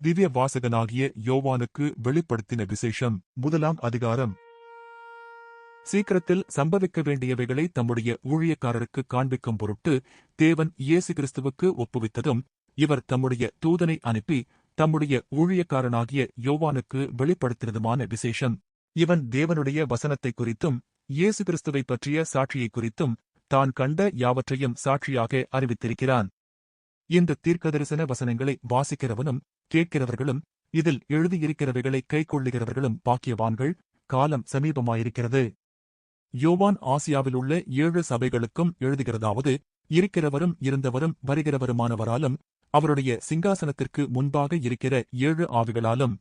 திவ்ய வாசகனாகிய யோவானுக்கு வெளிப்படுத்தின விசேஷம் முதலாம் அதிகாரம். சீக்கிரத்தில் சம்பவிக்க வேண்டியவைகளை தம்முடைய ஊழியக்காரருக்கு காண்பிக்கும் பொருட்டு தேவன் இயேசு கிறிஸ்துவுக்கு ஒப்புவித்ததும் இவர் தம்முடைய தூதனை அனுப்பி தம்முடைய ஊழியக்காரனாகிய யோவானுக்கு வெளிப்படுத்தினதுமான விசேஷம். இவன் தேவனுடைய வசனத்தை குறித்தும் இயேசு கிறிஸ்துவை பற்றிய சாட்சியை குறித்தும் தான் கண்ட யாவற்றையும் சாட்சியாக அறிவித்திருக்கிறான். இந்த தீர்க்கதரிசன வசனங்களை வாசிக்கிறவனும் கேட்கிறவர்களும் இதில் எழுதியிருக்கிறவைகளை கைக்கொள்ளுகிறவர்களும் பாக்கியவான்கள் காலம் சமீபமாயிருக்கிறது. யோவான் ஆசியாவிலுள்ள ஏழு சபைகளுக்கும் எழுதுகிறதாவது இருக்கிறவரும் இருந்தவரும் வருகிறவருமானவராலும் அவருடைய சிங்காசனத்திற்கு முன்பாக இருக்கிற ஏழு ஆவிகளாலும்.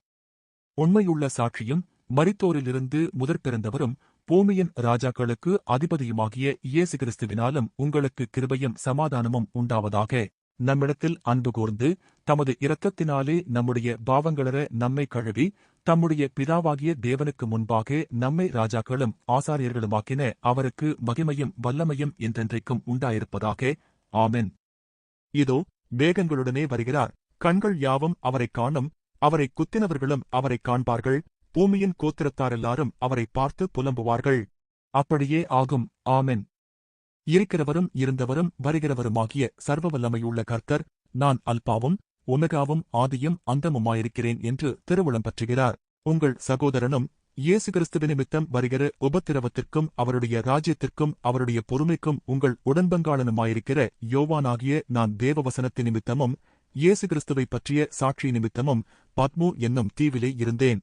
உண்மையுள்ள சாட்சியும் மரித்தோரிலிருந்து முதற்பிறந்தவரும் பூமியின் ராஜாக்களுக்கு அதிபதியுமாகிய இயேசு கிறிஸ்துவினாலும் உங்களுக்கு கிருபையும் சமாதானமும் உண்டாவதாக. நம்மிடத்தில் அன்பு கூர்ந்து தமது இரத்தத்தினாலே நம்முடைய பாவங்களற நம்மை கழுவி தம்முடைய பிதாவாகிய தேவனுக்கு முன்பாக நம்மை ராஜாக்களும் ஆசாரியர்களுமாக்கின அவருக்கு மகிமையும் வல்லமையும் என்றென்றைக்கும் உண்டாயிருப்பதாக. ஆமென். இதோ வேகங்களுடனே வருகிறார். கண்கள் யாவும் அவரைக் காணும். அவரை குத்தினவர்களும் அவரைக் காண்பார்கள். பூமியின் கோத்திரத்தாரெல்லாரும் அவரை பார்த்து புலம்புவார்கள். அப்படியே ஆகும். ஆமென். இருக்கிறவரும் இருந்தவரும் வருகிறவருமாகிய சர்வவல்லமையுள்ள கர்த்தர் நான் அல்பாவும் ஒமெகாவும் ஆதியும் அந்தமுமாயிருக்கிறேன் என்று திருவுளம் பற்றுகிறார். உங்கள் சகோதரனும் இயேசு கிறிஸ்துவ நிமித்தம் வருகிற உபத்திரவத்திற்கும் அவருடைய ராஜ்யத்திற்கும் அவருடைய பொறுமைக்கும் உங்கள் உடன்பங்காளனுமாயிருக்கிற யோவானாகிய நான் தேவவசனத்து நிமித்தமும் இயேசு கிறிஸ்துவை பற்றிய சாட்சி நிமித்தமும் பத்மு என்னும் தீவிலே இருந்தேன்.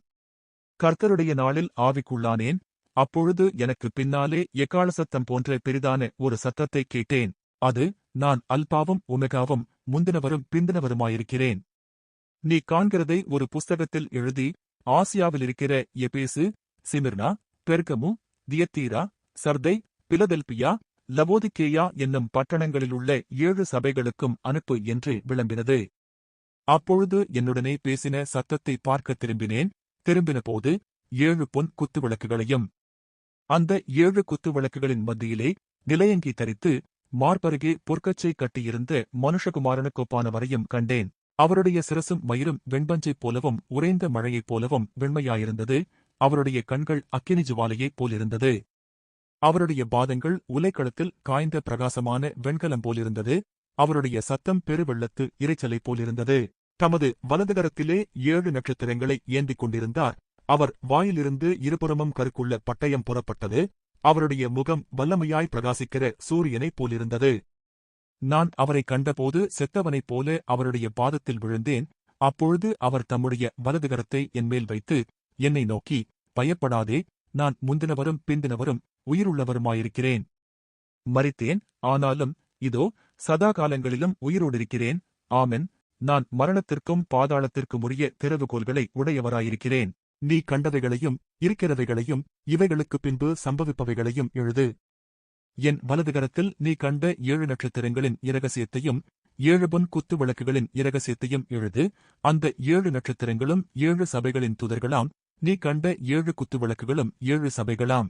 கர்த்தருடைய நாளில் ஆவிக்குள்ளானேன். அப்பொழுது எனக்கு பின்னாலே எக்கால சத்தம் போன்ற பெரிதான ஒரு சத்தத்தை கேட்டேன். அது நான் அல்பாவும் உமெகாவும் முந்தினவரும் பிந்தினவருமாயிருக்கிறேன். நீ காண்கிறதை ஒரு புஸ்தகத்தில் எழுதி ஆசியாவிலிருக்கிற Ephesus Smyrna Pergamum Thyatira Sardis Philadelphia Laodicea என்னும் பட்டணங்களிலுள்ள ஏழு சபைகளுக்கும் அனுப்பு என்று விளம்பினது. அப்பொழுது என்னுடனே பேசின சத்தத்தை பார்க்க திரும்பினேன். திரும்பினபோது ஏழு பொன் குத்து விளக்குகளையும் அந்த ஏழு குத்து விளக்குகளின் மத்தியிலே நிலையங்கி தரித்து மார்பருகே பொற்கச்சை கட்டியிருந்த மனுஷகுமாரனுக்கொப்பானவரையும் கண்டேன். அவருடைய சிரசும் மயிரும் வெண்பஞ்சைப் போலவும் உறைந்த மழையைப் போலவும் வெண்மையாயிருந்தது. அவருடைய கண்கள் அக்கினி ஜுவாலையைப் போலிருந்தது. அவருடைய பாதங்கள் உலைக்களத்தில் காய்ந்த பிரகாசமான வெண்கலம் போலிருந்தது. அவருடைய சத்தம் பெருவெள்ளத்து இரைச்சலைப் போலிருந்தது. தமது வலதுகரத்திலே ஏழு நட்சத்திரங்களை ஏந்திக் கொண்டிருந்தார். அவர் வாயிலிருந்து இருபுறமும் கருக்குள்ள பட்டயம் புறப்பட்டது. அவருடைய முகம் வல்லமையாய் பிரகாசிக்கிற சூரியனைப் போலிருந்தது. நான் அவரை கண்டபோது செத்தவனைப் போல அவருடைய பாதத்தில் விழுந்தேன். அப்பொழுது அவர் தம்முடைய வலதுகரத்தை என்மேல் வைத்து என்னை நோக்கி பயப்படாதே. நான் முந்தினவரும் பிந்தினவரும் உயிருள்ளவருமாயிருக்கிறேன். மறித்தேன் ஆனாலும் இதோ சதா காலங்களிலும் உயிரோடிருக்கிறேன். ஆமென். நான் மரணத்திற்கும் பாதாளத்திற்கும் உரிய உடையவராயிருக்கிறேன். நீ கண்டவைகளையும் இருக்கிறவைகளையும் இவைகளுக்குப் பின்பு சம்பவிப்பவைகளையும் எழுது. என் வலதுகரத்தில் நீ கண்ட ஏழு நட்சத்திரங்களின் இரகசியத்தையும் ஏழு பொன் குத்து விளக்குகளின் இரகசியத்தையும் எழுது. அந்த ஏழு நட்சத்திரங்களும் ஏழு சபைகளின் துதர்களாம் நீ கண்ட ஏழு குத்து விளக்குகளும் ஏழு சபைகளாம்.